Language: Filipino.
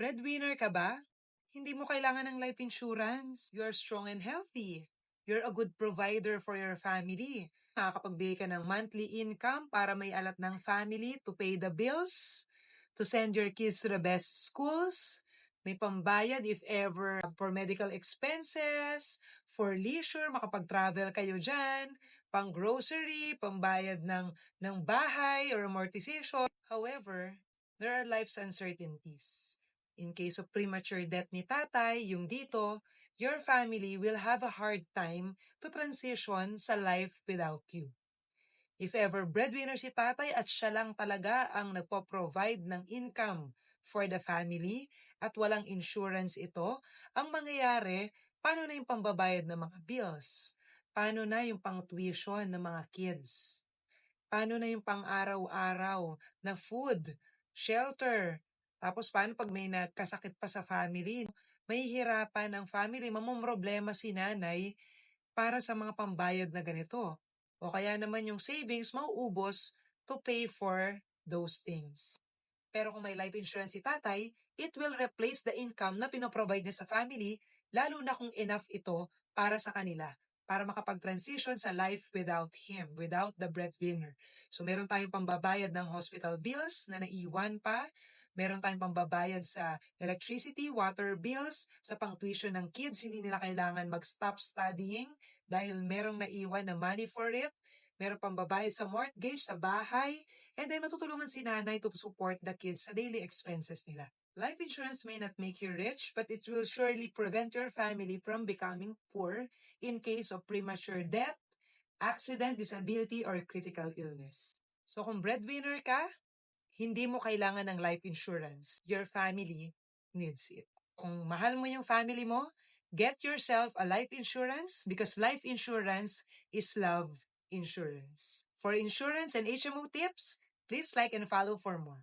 Breadwinner ka ba? Hindi mo kailangan ng life insurance. You're strong and healthy. You're a good provider for your family. Nakakapagbigay ka ng monthly income para may alat ng family to pay the bills, to send your kids to the best schools, may pambayad if ever for medical expenses, for leisure, makapag-travel kayo dyan, pang grocery, pambayad ng, ng bahay or amortization. However, there are life's uncertainties. In case of premature death ni tatay, yung dito, your family will have a hard time to transition sa life without you. If ever breadwinner si tatay at siya lang talaga ang nagpo-provide ng income for the family at walang insurance ito, ang mangyayari, paano na yung pambabayad ng mga bills? Paano na yung pang-tuition ng mga kids? Paano na yung pang-araw-araw na food, shelter, tapos paano pag may nagkasakit pa sa family? Mahihirapan ang family, mamumroblema si nanay para sa mga pambayad na ganito. O kaya naman yung savings mauubos to pay for those things. Pero kung may life insurance si tatay, it will replace the income na pinoprovide niya sa family, lalo na kung enough ito para sa kanila para makapag-transition sa life without him, without the breadwinner. So meron tayong pambabayad ng hospital bills na naiwan pa, meron tayong pambabayad sa electricity, water bills, sa pang-tuition ng kids, hindi nila kailangan mag-stop studying dahil merong naiwan na money for it, meron pambabayad sa mortgage, sa bahay, and then matutulungan si nanay to support the kids sa daily expenses nila. Life insurance may not make you rich, but it will surely prevent your family from becoming poor in case of premature death, accident, disability, or critical illness. So kung breadwinner ka, hindi mo kailangan ng life insurance. Your family needs it. Kung mahal mo yung family mo, get yourself a life insurance because life insurance is love insurance. For insurance and HMO tips, please like and follow for more.